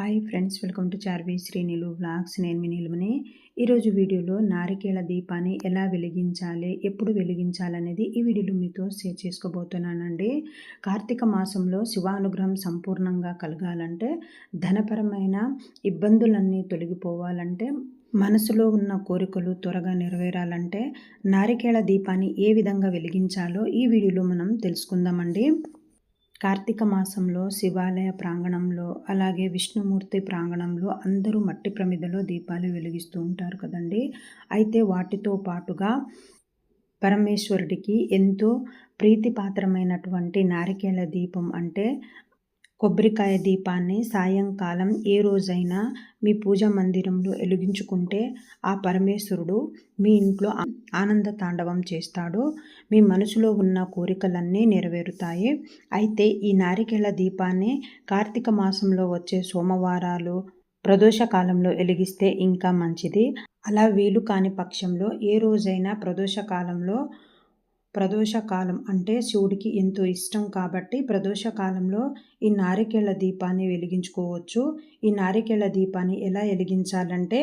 Hi friends welcome to Charvi శ్రీనిలు vlogs. నేను మీ నిలుమని ఈరోజు వీడియోలో నారికేళ దీపాన్ని ఎలా వెలిగించాలి ఎప్పుడు వెలిగించాలనేది ఈ వీడియోలో మీతో షేర్ చేసుకోబోతున్నానండి. కార్తీక మాసంలో శివానుగ్రహం సంపూర్ణంగా కలగాలంటే ధనపరమైన ఇబ్బందులన్నీ తొలగిపోవాలంటే మనసులో ఉన్న కోరికలు త్వరగా నెరవేరాలంటే నారికేళ దీపాన్ని ఏ విధంగా వెలిగించాలో ఈ వీడియోలో మనం తెలుసుకుందామండి. కార్తీక మాసంలో శివాలయ ప్రాంగణంలో అలాగే విష్ణుమూర్తి ప్రాంగణంలో అందరూ మట్టి ప్రమిదలో దీపాలు వెలిగిస్తూ ఉంటారు కదండి. అయితే వాటితో పాటుగా పరమేశ్వరుడికి ఎంతో ప్రీతిపాత్రమైనటువంటి నారికేల దీపం అంటే కొబ్బరికాయ దీపాన్ని సాయంకాలం ఏ రోజైనా మీ పూజా మందిరంలో వెలిగించుకుంటే ఆ పరమేశ్వరుడు మీ ఇంట్లో ఆనంద తాండవం చేస్తాడు. మీ మనసులో ఉన్న కోరికలన్నీ నెరవేరుతాయి. అయితే ఈ నారికేళ దీపాన్ని కార్తీక మాసంలో వచ్చే సోమవారాలు ప్రదోష కాలంలో వెలిగిస్తే ఇంకా మంచిది. అలా వీలు కాని పక్షంలో ఏ రోజైనా ప్రదోష కాలంలో ప్రదోషకాలం అంటే శివుడికి ఎంతో ఇష్టం కాబట్టి ప్రదోషకాలంలో ఈ నారికేళ్ళ దీపాన్ని వెలిగించుకోవచ్చు. ఈ నారికేళ్ళ దీపాన్ని ఎలా వెలిగించాలంటే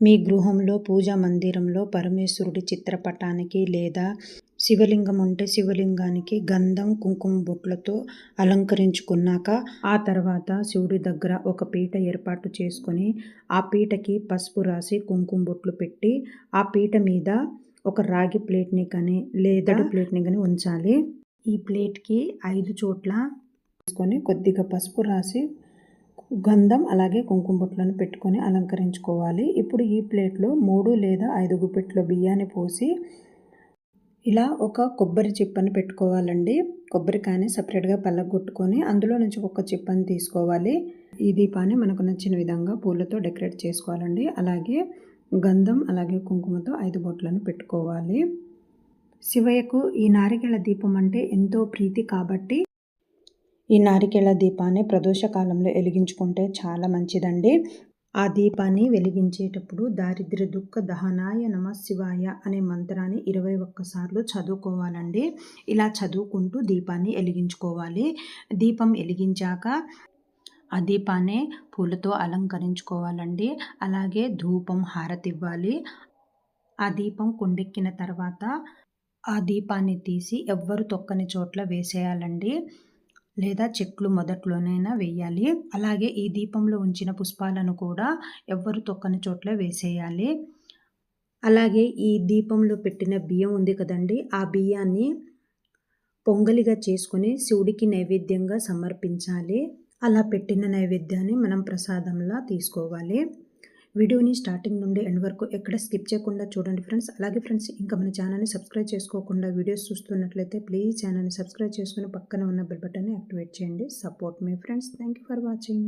మీ గృహంలో పూజా మందిరంలో పరమేశ్వరుడి చిత్రపటానికి లేదా శివలింగం ఉంటే శివలింగానికి గంధం కుంకుమ బొట్లతో అలంకరించుకున్నాక ఆ తర్వాత శివుడి దగ్గర ఒక పీట ఏర్పాటు చేసుకొని ఆ పీటకి పసుపు రాసి కుంకుమ బొట్లు పెట్టి ఆ పీట మీద ఒక రాగి ప్లేట్ని కానీ లేదా ప్లేట్ని కానీ ఉంచాలి. ఈ ప్లేట్కి ఐదు చోట్ల తీసుకొని కొద్దిగా పసుపు రాసి గంధం అలాగే కుంకుమ బొట్లను పెట్టుకొని అలంకరించుకోవాలి. ఇప్పుడు ఈ ప్లేట్లో మూడు లేదా ఐదు గుప్పెట్లో బియ్యాన్ని పోసి ఇలా ఒక కొబ్బరి చిప్పని పెట్టుకోవాలండి. కొబ్బరికాయని సపరేట్గా పల్లగొట్టుకొని అందులో నుంచి ఒక చిప్పని తీసుకోవాలి. ఈ దీపాన్ని మనకు నచ్చిన విధంగా పూలతో డెకరేట్ చేసుకోవాలండి. అలాగే గంధం అలాగే కుంకుమతో ఐదు బొట్లను పెట్టుకోవాలి. శివయ్యకు ఈ నారికేళ దీపం అంటే ఎంతో ప్రీతి కాబట్టి ఈ నారికేళ దీపాన్ని ప్రదోష కాలంలో వెలిగించుకుంటే చాలా మంచిదండి. ఆ దీపాన్ని వెలిగించేటప్పుడు దారిద్ర్య దుఃఖ దహనాయ నమ శివాయ అనే మంత్రాన్ని ఇరవై ఒక్కసార్లు చదువుకోవాలండి. ఇలా చదువుకుంటూ దీపాన్ని వెలిగించుకోవాలి. దీపం వెలిగించాక ఆ దీపాన్ని పూలతో అలంకరించుకోవాలండి. అలాగే ధూపం హారతి ఇవ్వాలి. ఆ దీపం కొండెక్కిన తర్వాత ఆ దీపాన్ని తీసి ఎవ్వరు తొక్కని చోట్ల వేసేయాలండి. లేదా చెట్లు మొదట్లోనైనా వేయాలి. అలాగే ఈ దీపంలో ఉంచిన పుష్పాలను కూడా ఎవ్వరు తొక్కని చోట్ల వేసేయాలి. అలాగే ఈ దీపంలో పెట్టిన బియ్యం ఉంది కదండి. ఆ బియ్యాన్ని పొంగలిగా చేసుకొని శివుడికి నైవేద్యంగా సమర్పించాలి. అలా పెట్టిన నైవేద్యాన్ని మనం ప్రసాదంలా తీసుకోవాలి. వీడియోని స్టార్టింగ్ నుండి ఎండ్ వరకు ఎక్కడ స్కిప్ చేయకుండా చూడండి ఫ్రెండ్స్. అలాగే ఫ్రెండ్స్ ఇంకా మన ఛానల్ని సబ్స్క్రైబ్ చేసుకోకుండా వీడియోస్ చూస్తున్నట్లయితే ప్లీజ్ ఛానల్ని సబ్స్క్రైబ్ చేసుకుని పక్కన ఉన్న బెల్ బటన్ని యాక్టివేట్ చేయండి. Support me friends. Thank you for watching.